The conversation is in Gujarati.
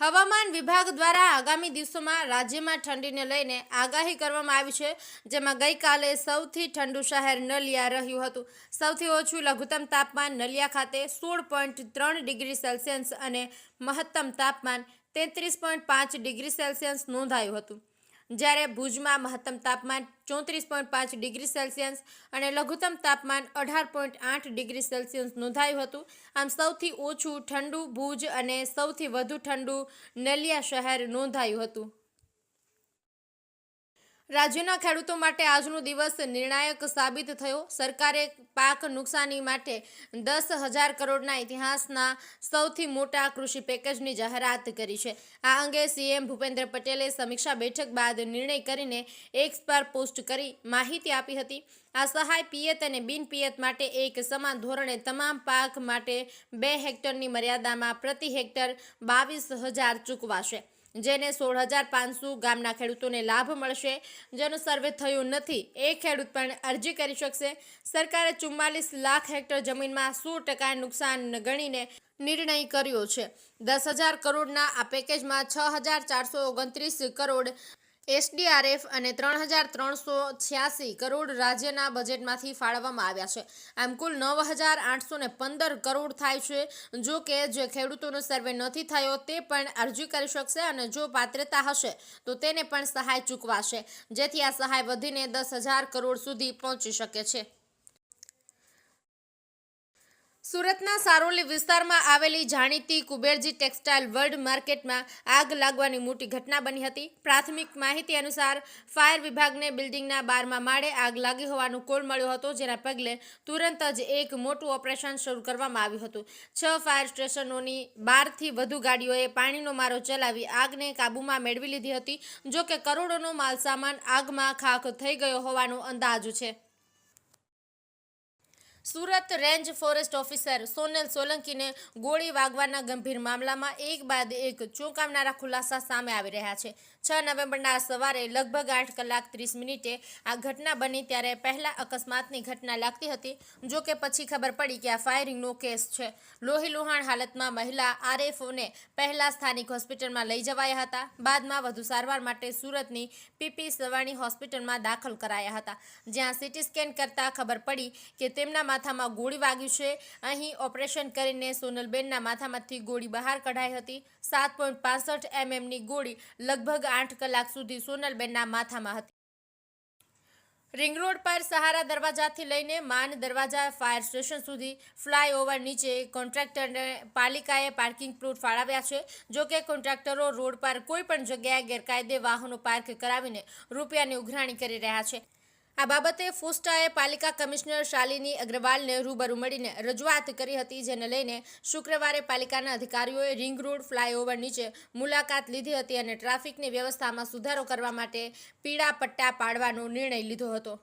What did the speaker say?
હવામાન વિભાગ દ્વારા આગામી દિવસોમાં રાજ્યમાં ઠંડીને લઈને આગાહી કરવામાં આવી છે, જેમાં ગઈકાલે સૌથી ઠંડુ શહેર નલિયા રહ્યું હતું. સૌથી ઓછું લઘુત્તમ તાપમાન નલિયા ખાતે સોળ પોઈન્ટ ત્રણ ડિગ્રી સેલ્સિયસ અને મહત્તમ તાપમાન તેત્રીસ પોઈન્ટ પાંચ ડિગ્રી સેલ્સિયસ નોંધાયું હતું. જ્યારે ભુજમાં મહત્તમ તાપમાન ચોત્રીસ પોઈન્ટ પાંચ ડિગ્રી સેલ્સિયસ અને લઘુત્તમ તાપમાન અઢાર પોઈન્ટ આઠ ડિગ્રી સેલ્સિયસ નોંધાયું હતું. આમ સૌથી ઓછું ઠંડુ ભુજ અને સૌથી વધુ ઠંડુ નલિયા શહેર નોંધાયું હતું. રાજ્યના ખેડૂતો માટે આજનો દિવસ નિર્ણાયક સાબિત થયો. સરકારે પાક નુકસાની માટે દસ હજાર કરોડના ઇતિહાસના સૌથી મોટા કૃષિ પેકેજની જાહેરાત કરી છે. આ અંગે સીએમ ભૂપેન્દ્ર પટેલે સમીક્ષા બેઠક બાદ નિર્ણય કરીને એક્સ પર પોસ્ટ કરી માહિતી આપી હતી. આ સહાય પિયત અને બિન પિયત માટે એક સમાન ધોરણે તમામ પાક માટે બે હેક્ટરની મર્યાદામાં પ્રતિ હેક્ટર બાવીસ હજાર ચૂકવાશે. જેને સોળ હજાર પાંચસો ગામના ખેડૂતોને લાભ મળશે. જેનો સર્વે થયો નથી એ ખેડૂત પણ અરજી કરી શકશે. સરકારે ચુમ્માલીસ લાખ હેક્ટર જમીનમાં સો ટકા નુકસાન ગણીને નિર્ણય કર્યો છે. દસ હજાર કરોડના આ પેકેજમાં છ હજાર ચારસો ઓગણત્રીસ કરોડ એસડીઆરએફ અને ત્રણ હજાર ત્રણસો છ્યાસી કરોડ રાજ્યના બજેટમાંથી ફાળવવામાં આવ્યા છે. આમ કુલ નવ હજાર આઠસો પંદર કરોડ થાય છે. જો કે જે ખેડૂતોનો સર્વે નથી થયો તે પણ અરજી કરી શકશે અને જો પાત્રતા હશે તો તેને પણ સહાય ચૂકવાશે. જેથી આ સહાય વધીને દસ હજાર કરોડ સુધી પહોંચી શકે છે. સુરતના સારોલી વિસ્તારમાં આવેલી જાણીતી કુબેરજી ટેક્સટાઇલ વર્લ્ડ માર્કેટમાં આગ લાગવાની મોટી ઘટના બની હતી. પ્રાથમિક માહિતી અનુસાર, ફાયર વિભાગને બિલ્ડિંગના બારમાં માળે આગ લાગી હોવાનું કોલ મળ્યો હતો, જેના પગલે તુરંત જ એક મોટું ઓપરેશન શરૂ કરવામાં આવ્યું હતું. છ ફાયર સ્ટેશનોની બારથી વધુ ગાડીઓએ પાણીનો મારો ચલાવી આગને કાબૂમાં મેળવી લીધી હતી જો કે કરોડોનો માલસામાન આગમાં ખાખ થઈ ગયો હોવાનો અંદાજ છે. Surat range forest officer Sonal સોલંકીને ગોળી વાગવાના ગંભીર મામલામાં એક બાદ એક ચોંકાવનારા ખુલાસા સામે આવી રહ્યા છે. છ નવેમ્બરના સવારે લગભગ આઠ કલાક ત્રીસ મિનિટે આ ઘટના બની ત્યારે પહેલા અકસ્માતની ઘટના લાગતી હતી. જો કે પછી ખબર પડી કે આ ફાયરિંગનો કેસ છે. લોહી લુહાણ હાલતમાં મહિલા આરએફઓને પહેલા સ્થાનિક હોસ્પિટલમાં લઈ જવાયા હતા. બાદમાં વધુ સારવાર માટે સુરતની પીપી સવાણી હોસ્પિટલમાં દાખલ કરાયા હતા. જ્યાં સીટી સ્કેન કરતા ખબર પડી કે તેમના માથામાં ગોળી વાગ્યું છે. અહીં ઓપરેશન કરીને સોનલબેનના માથામાંથી ગોળી બહાર કઢાઈ હતી. સાત પોઈન્ટ પાસઠ એમએમની ગોળી લગભગ આઠ કલાક સુધી સોનલબેનના માથામાં હતી. રિંગ રોડ પર સહારા દરવાજાથી લઈને માન દરવાજા, ફાયર સ્ટેશન સુધી ફ્લાયઓવર નીચે કોન્ટ્રાક્ટરને પાલિકાએ પાર્કિંગ પ્લોટ ફાળવ્યા છે. જો કે કોન્ટ્રાક્ટરો રોડ પર કોઈ પણ જગ્યાએ ગેરકાયદે વાહનો પાર્ક કરાવીને રૂપિયાની ઉઘરાણી કરી રહ્યા છે. આ બાબતે ફોસ્ટાએ પાલિકા કમિશનર શાલિની અગ્રવાલને રૂબરૂ મળીને રજૂઆત કરી હતી, જેને લઈને શુક્રવારે પાલિકાના અધિકારીઓએ રિંગ રોડ ફ્લાયઓવર નીચે મુલાકાત લીધી હતી અને ટ્રાફિકની વ્યવસ્થામાં સુધારો કરવા માટે પીળા પટ્ટા પાડવાનો નિર્ણય લીધો હતો.